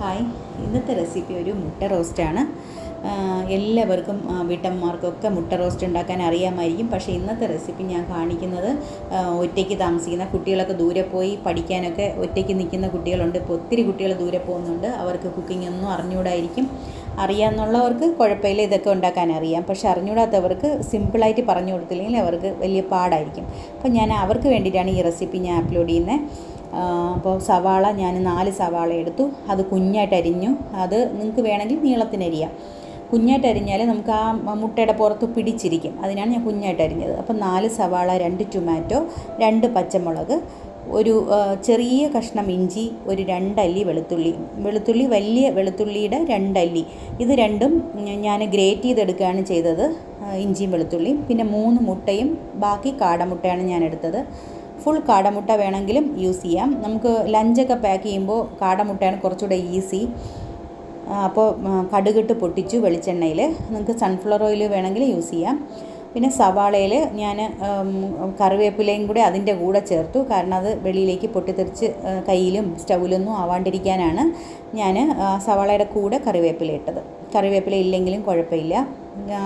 Hi. ഇന്നത്തെ recipe ഒരു മുട്ട റോസ്റ്റാണ്. എല്ലാവർക്കും വീട്ടമ്മമാർക്കൊക്കെ മുട്ട റോസ്റ്റ് ഉണ്ടാക്കാൻ അറിയാമായിരിക്കും. പക്ഷേ ഇന്നത്തെ റെസിപ്പി ഞാൻ കാണിക്കുന്നത് ഒറ്റയ്ക്ക് താമസിക്കുന്ന കുട്ടികളൊക്കെ ദൂരെ പോയി പഠിക്കാനൊക്കെ ഒറ്റയ്ക്ക് നിൽക്കുന്ന കുട്ടികളുണ്ട്. ഇപ്പോൾ ഒത്തിരി കുട്ടികൾ ദൂരെ പോകുന്നുണ്ട്. അവർക്ക് കുക്കിംഗ് ഒന്നും അറിഞ്ഞുകൂടായിരിക്കും അറിയാമെന്നുള്ളവർക്ക് കുഴപ്പമില്ല ഇതൊക്കെ ഉണ്ടാക്കാൻ അറിയാം. പക്ഷെ അറിഞ്ഞുകൂടാത്തവർക്ക് സിമ്പിളായിട്ട് പറഞ്ഞു കൊടുത്തില്ലെങ്കിൽ അവർക്ക് വലിയ പാടായിരിക്കും. അപ്പോൾ ഞാൻ അവർക്ക് വേണ്ടിയിട്ടാണ് ഈ റെസിപ്പി ഞാൻ അപ്ലോഡ് ചെയ്യുന്നത്. അപ്പോൾ സവാള ഞാൻ നാല് സവാള എടുത്തു. അത് കുഞ്ഞായിട്ട് അരിഞ്ഞു. അത് നിങ്ങൾക്ക് വേണമെങ്കിൽ നീളത്തിനരിയാം കുഞ്ഞായിട്ട് അരിഞ്ഞാൽ നമുക്ക് ആ മുട്ടയുടെ പുറത്ത് പിടിച്ചിരിക്കും. അതിനാണ് ഞാൻ കുഞ്ഞായിട്ട് അരിഞ്ഞത്. അപ്പോൾ നാല് സവാള രണ്ട് ടൊമാറ്റോ രണ്ട് പച്ചമുളക് ഒരു ചെറിയ കഷ്ണം ഇഞ്ചി ഒരു രണ്ടല്ലി വെളുത്തുള്ളി. വെളുത്തുള്ളി വലിയ വെളുത്തുള്ളിയുടെ രണ്ടല്ലി. ഇത് രണ്ടും ഞാൻ ഗ്രേറ്റ് ചെയ്തെടുക്കുകയാണ് ചെയ്തത് ഇഞ്ചിയും വെളുത്തുള്ളിയും. പിന്നെ മൂന്ന് മുട്ടയും ബാക്കി കാടമുട്ടയാണ് ഞാൻ എടുത്തത് ഫുൾ കാടമുട്ട വേണമെങ്കിലും യൂസ് ചെയ്യാം. നമുക്ക് ലഞ്ചൊക്കെ പാക്ക് ചെയ്യുമ്പോൾ കാടമുട്ടയാണ് കുറച്ചുകൂടെ ഈസി. അപ്പോൾ കടുകിട്ട് പൊട്ടിച്ചു വെളിച്ചെണ്ണയിൽ നിങ്ങൾക്ക് സൺഫ്ലവർ ഓയിൽ വേണമെങ്കിൽ യൂസ് ചെയ്യാം. പിന്നെ സവാളയിൽ ഞാൻ കറിവേപ്പിലയും കൂടെ അതിന്റെ കൂടെ ചേർത്തു. കാരണം അത് വെളിയിലേക്ക് പൊട്ടിത്തെറിച്ച് കയ്യിലും സ്റ്റൗവിലൊന്നും ആവാണ്ടിരിക്കാനാണ് ഞാൻ സവാളയുടെ കൂടെ കറിവേപ്പില ഇട്ടത്. കറിവേപ്പില ഇല്ലെങ്കിലും കുഴപ്പമില്ല.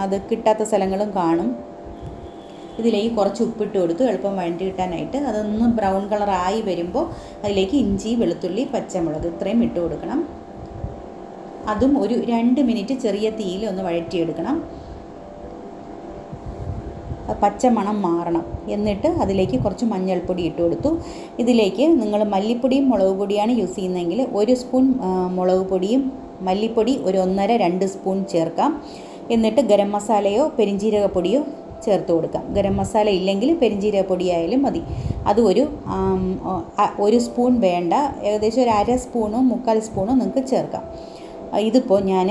അത് കിട്ടാത്ത സ്ഥലങ്ങളും കാണും. ഇതിലേക്ക് കുറച്ച് ഉപ്പിട്ട് കൊടുത്തു. എളുപ്പം വഴണ്ടി കിട്ടാനായിട്ട്. അതൊന്ന് ബ്രൗൺ കളറായി വരുമ്പോൾ അതിലേക്ക് ഇഞ്ചി വെളുത്തുള്ളി പച്ചമുളക് ഇത്രയും ഇട്ട് കൊടുക്കണം. അതും ഒരു രണ്ട് മിനിറ്റ് ചെറിയ തീയിൽ ഒന്ന് വഴറ്റിയെടുക്കണം. പച്ചമണം മാറണം. എന്നിട്ട് അതിലേക്ക് കുറച്ച് മഞ്ഞൾപ്പൊടി ഇട്ട് കൊടുത്തു. ഇതിലേക്ക് നിങ്ങൾ മല്ലിപ്പൊടിയും മുളക് പൊടിയാണ് യൂസ് ചെയ്യുന്നതെങ്കിൽ ഒരു സ്പൂൺ മുളക് പൊടിയും മല്ലിപ്പൊടി ഒരു ഒന്നര രണ്ട് സ്പൂൺ ചേർക്കാം. എന്നിട്ട് ഗരം മസാലയോ പെരിഞ്ജീരകപ്പൊടിയോ ചേർത്ത് കൊടുക്കാം. ഗരം മസാല ഇല്ലെങ്കിൽ പെരിഞ്ജീരകപ്പൊടി ആയാലും മതി. അത് ഒരു ഒരു സ്പൂൺ വേണ്ട. ഏകദേശം ഒരു അര സ്പൂണോ മുക്കാൽ സ്പൂണോ നിങ്ങൾക്ക് ചേർക്കാം. ഇതിപ്പോൾ ഞാൻ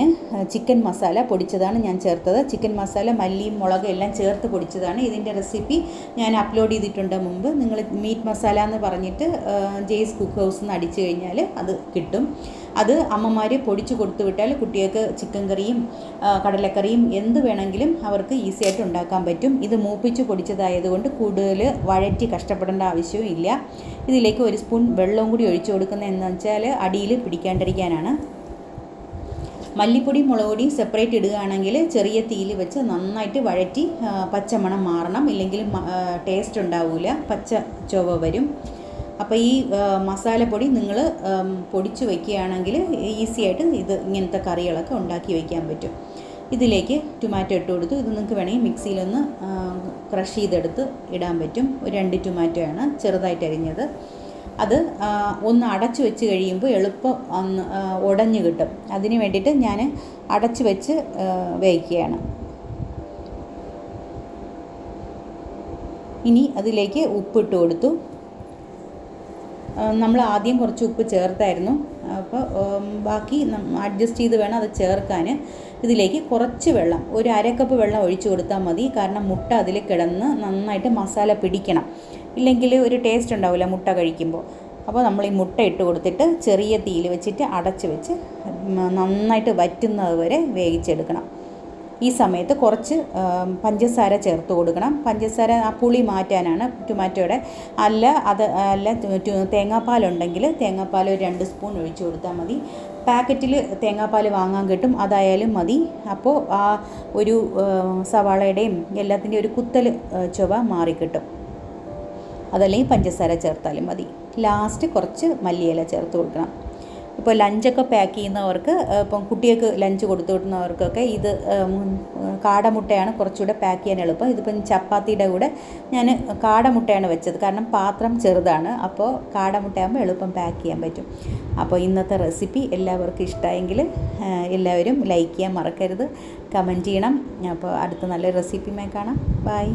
ചിക്കൻ മസാല പൊടിച്ചതാണ് ഞാൻ ചേർത്തത്. ചിക്കൻ മസാല മല്ലിയും മുളകും എല്ലാം ചേർത്ത് പൊടിച്ചതാണ്. ഇതിന്റെ റെസിപ്പി ഞാൻ അപ്ലോഡ് ചെയ്തിട്ടുണ്ട് മുമ്പ്. നിങ്ങൾ മീറ്റ് മസാല എന്ന് പറഞ്ഞിട്ട് ജെയ്സ് കുക്ക് ഹൗസ് എന്ന് അടിച്ചു കഴിഞ്ഞാൽ അത് കിട്ടും. അത് അമ്മമാർ പൊടിച്ച് കൊടുത്തു വിട്ടാൽ കുട്ടികൾക്ക് ചിക്കൻ കറിയും കടലക്കറിയും എന്ത് വേണമെങ്കിലും അവർക്ക് ഈസി ആയിട്ട് ഉണ്ടാക്കാൻ പറ്റും. ഇത് മൂപ്പിച്ച് പൊടിച്ചതായതുകൊണ്ട് കൂടുതൽ വഴറ്റി കഷ്ടപ്പെടേണ്ട ആവശ്യവും ഇല്ല. ഇതിലേക്ക് ഒരു സ്പൂൺ വെള്ളവും കൂടി ഒഴിച്ചു കൊടുക്കുന്നത് എന്ന് വെച്ചാൽ അടിയിൽ പിടിക്കാണ്ടിരിക്കാനാണ്. മല്ലിപ്പൊടിയും മുളക് സെപ്പറേറ്റ് ഇടുകയാണെങ്കിൽ ചെറിയ തീയിൽ വെച്ച് നന്നായിട്ട് വഴറ്റി പച്ചമണം മാറണം. ഇല്ലെങ്കിൽ ടേസ്റ്റ് ഉണ്ടാവില്ല പച്ച ചുവ വരും. അപ്പോൾ ഈ മസാലപ്പൊടി നിങ്ങൾ പൊടിച്ച് വയ്ക്കുകയാണെങ്കിൽ ഈസി ആയിട്ട് ഇത് ഇങ്ങനത്തെ കറികളൊക്കെ ഉണ്ടാക്കി വയ്ക്കാൻ പറ്റും. ഇതിലേക്ക് ടൊമാറ്റോ ഇട്ട് കൊടുത്തു. ഇത് നിങ്ങൾക്ക് വേണമെങ്കിൽ മിക്സിയിലൊന്ന് ക്രഷ് ചെയ്തെടുത്ത് ഇടാൻ പറ്റും. ഒരു രണ്ട് ടൊമാറ്റോ ആണ് ചെറുതായിട്ട് അരിഞ്ഞത്. അത് ഒന്ന് അടച്ചു വെച്ച് കഴിയുമ്പോൾ എളുപ്പം ഒന്ന് ഉടഞ്ഞു കിട്ടും. അതിന് വേണ്ടിയിട്ട് ഞാൻ അടച്ചു വെച്ച് വേവിക്കുകയാണ്. ഇനി അതിലേക്ക് ഉപ്പിട്ട് കൊടുത്തു. നമ്മൾ ആദ്യം കുറച്ച് ഉപ്പ് ചേർത്തായിരുന്നു. അപ്പോൾ ബാക്കി അഡ്ജസ്റ്റ് ചെയ്ത് വേണം അത് ചേർക്കാൻ. ഇതിലേക്ക് കുറച്ച് വെള്ളം ഒരു അരക്കപ്പ് വെള്ളം ഒഴിച്ചു കൊടുത്താൽ മതി. കാരണം മുട്ട അതിൽ കിടന്ന് നന്നായിട്ട് മസാല പിടിക്കണം. ഇല്ലെങ്കിൽ ഒരു ടേസ്റ്റ് ഉണ്ടാവില്ല മുട്ട കഴിക്കുമ്പോൾ. അപ്പോൾ നമ്മൾ ഈ മുട്ട ഇട്ട് കൊടുത്തിട്ട് ചെറിയ തീയിൽ വെച്ചിട്ട് അടച്ച് വെച്ച് നന്നായിട്ട് വറ്റുന്നത് വരെ വേവിച്ചെടുക്കണം. ഈ സമയത്ത് കുറച്ച് പഞ്ചസാര ചേർത്ത് കൊടുക്കണം. പഞ്ചസാര ആ പുളി മാറ്റാനാണ് ടൊമാറ്റോയുടെ. അല്ല അത് അല്ല തേങ്ങാപ്പാലുണ്ടെങ്കിൽ തേങ്ങാപ്പാൽ ഒരു രണ്ട് സ്പൂൺ ഒഴിച്ച് കൊടുത്താൽ മതി. പാക്കറ്റിൽ തേങ്ങാപ്പാൽ വാങ്ങാൻ കിട്ടും അതായാലും മതി. അപ്പോൾ ആ ഒരു സവാളയുടെയും എല്ലാത്തിന്റെയും ഒരു കുത്തൽ ചുവ മാറിക്കിട്ടും അതല്ലെങ്കിൽ പഞ്ചസാര ചേർത്താലും മതി. ലാസ്റ്റ് കുറച്ച് മല്ലിയില ചേർത്ത് കൊടുക്കണം. ഇപ്പോൾ ലഞ്ചൊക്കെ പാക്ക് ചെയ്യുന്നവർക്ക് ഇപ്പം കുട്ടികൾക്ക് ലഞ്ച് കൊടുത്തു വിടുന്നവർക്കൊക്കെ ഇത് കാടമുട്ടയാണ് കുറച്ചുകൂടെ പാക്ക് ചെയ്യാൻ എളുപ്പം. ഇതിപ്പം ചപ്പാത്തിയുടെ കൂടെ ഞാൻ കാടമുട്ടയാണ് വെച്ചത്. കാരണം പാത്രം ചെറുതാണ് അപ്പോൾ കാടമുട്ടയാകുമ്പോൾ എളുപ്പം പാക്ക് ചെയ്യാൻ പറ്റും. അപ്പോൾ ഇന്നത്തെ റെസിപ്പി എല്ലാവർക്കും ഇഷ്ടമായെങ്കിൽ എല്ലാവരും ലൈക്ക് ചെയ്യാൻ മറക്കരുത്. കമന്റ് ചെയ്യണം. അപ്പോൾ അടുത്ത നല്ല റെസിപ്പിയുമായി കാണാം. ബൈ.